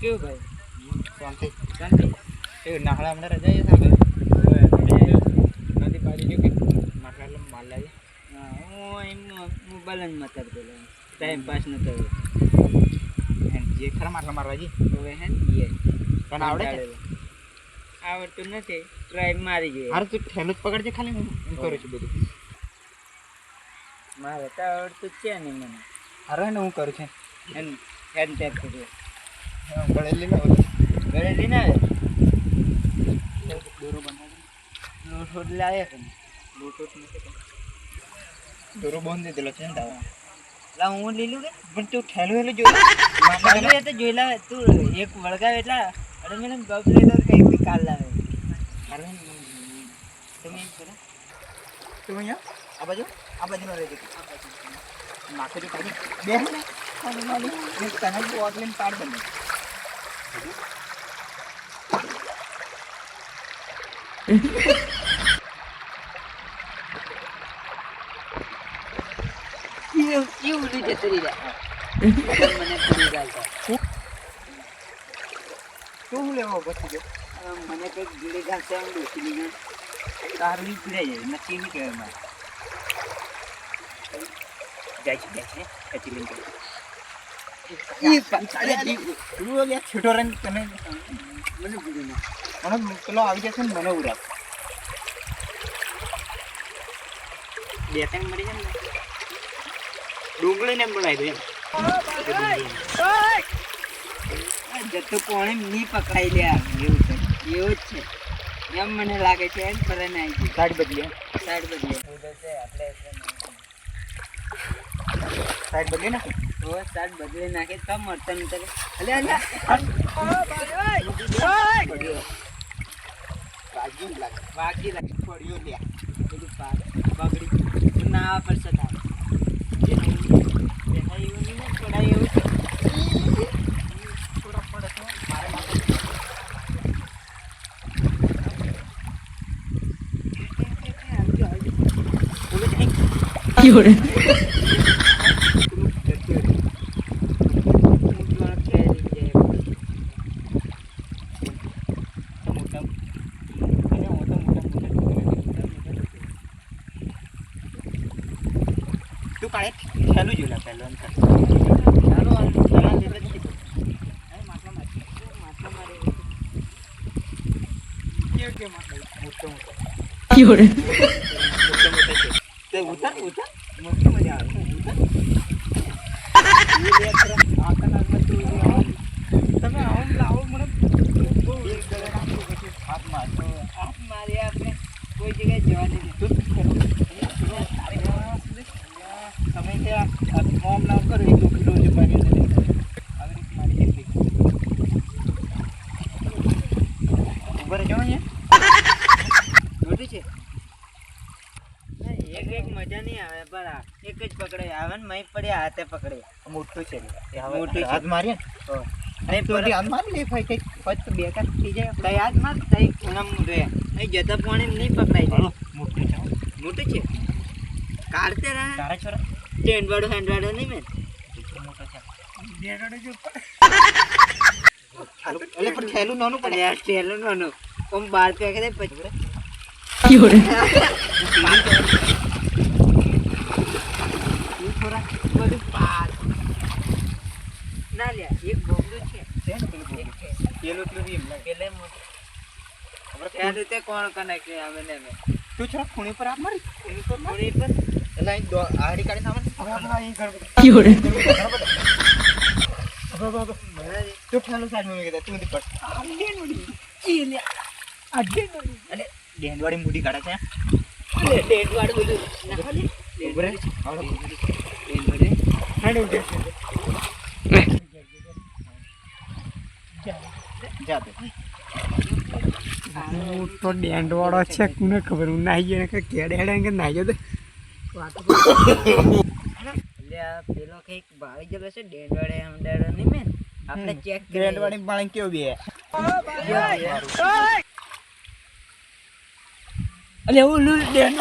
કેવું ભાઈ? શાંતિ શાંતિ. એ નાહડા હમણાં રજા છે સાહેબ નદી બાજુ જો કે? માટલા માલ લાવી હું એમ મોબાઈલ જ પેલો ટાઈમ પાસ ન થયો જે ખરા માટલા મારવા જી હવે હે ને? પણ આવડે છે આવડતું નથી. ટ્રાય મારી જોઈએ. હારું તું ઠેલું જ પકડજે ખાલી હું કરું છું બધું? મારે તો આવડતું છે નહીં મને. હારો ને હું કરું છું. એમ હેડ ટેપ કર્યો ગળેલી ના. ઘરે આવે દોરો બંધાવી લોટ લાવે કે? લોટો દોરો બંધ દીધેલો છે ને તારો. લા હું લીલું કે પણ તું ઠેલું હેલું માટલા મારું જોઈ લાવે તું એક વળગાવે એટલા અરે મને ગપ લેતો કઈ બી કાલ લાવે. તમે એમ કરો. તું અહીંયા? આ બાજુ? આ બાજુનો રહેજે તું. નાખો જો બે ને. તને બોટ પાડ દે એવું એવું નહીં જતું રહી રહ્યા મને પૂરી ચાલતા તું શું લેવો પછી ગયો હવે મને કંઈક ગીડી ઘાલતા એમ બેસી લીધું તારું બી પીડાઈ જાય નક્કી નહીં કહેવાય મારે જાય છે જાય છે ખેંચી લઈને જાય. ઈ પાછળ ઈ- તું હવે છૂટો રહીને તને મને ના મને પેલો આવી જશે ને મને ઉડા બે ત્રણ મરી જાય ને ડુંગળી ને બનાવી દો એમ જતો કોણે નહીં પકડાઈ લે એવું છે એવું જ છે એમ મને લાગે છે એમ પર આવી ગયું સાઈડ બદલીએ. સાઈડ બદલીએ આપણે સાઈડ બદલીએ ને ઓ સાઈડ બદલી નાખે, તો મળતા નહીં અલે અલે લાગે વાગી લાગે, પડ્યો લે બધું પાક બગડી ના પર સતા એવું ખરા. આખા નાકમાં તું એ આવો. તમે આવો લાવો મને હાથ મારશો. હાથ મારી આપણે કોઈ જગ્યાએ જવા નહીં દે. તું શું કરો? તારે ઘરમાં સુધી તમે ત્યાં મોમ નામ કરો એ દુઃખી રોજ બની આવી રીતે મારી કેટલી ઊભા રહેજો ને મોટું છે? એક એક મજા નહીં આવે પણ આ એક જ પકડે. આવે ને મય પડ્યા હાથે પકડે. મોટું છે. મોટું હાથ મારીએ ને? તો પર- હાથ મારી લે ભાઈ કંઈક ફટ બેકાર થઈ જાય. તઈ હાથ માર તઈ ખૂણામ રે. અહીં જતા પાણી નહીં પકડાય જાય. મોટું છે. મોટું છે? કાઢતે રહે તારા છોરા? ટેન્ટ વાળો નહીં મેં. મોટો છે. થેલું નાનું પડે યાર ટેલો નાનો ઓમ બાર પે કે પછી 有人，તું થોડા બધું પાર ના લે એક બોગડું છે છે પેલું. પેલું એમ પેલે? ત્યાં રીતે કોણ કનેક્ટ આવે ને તું છો ખૂણી પર આપ મારી ખૂણી પર માર. થોડી પર એટલે અહીં આડી કાઢીને આમ જ- કાઢે છે તે. કોને ખબર. હું નાહી ગયો કે કેડે હેડે કે નાહી ગયો પેલો કંઈક ભાળી ગયો છે વાળે આમ નહીં મેં. આપણે ચેક ડેંડવાળી પાણી કેવું બે? અલે ઓલું 人，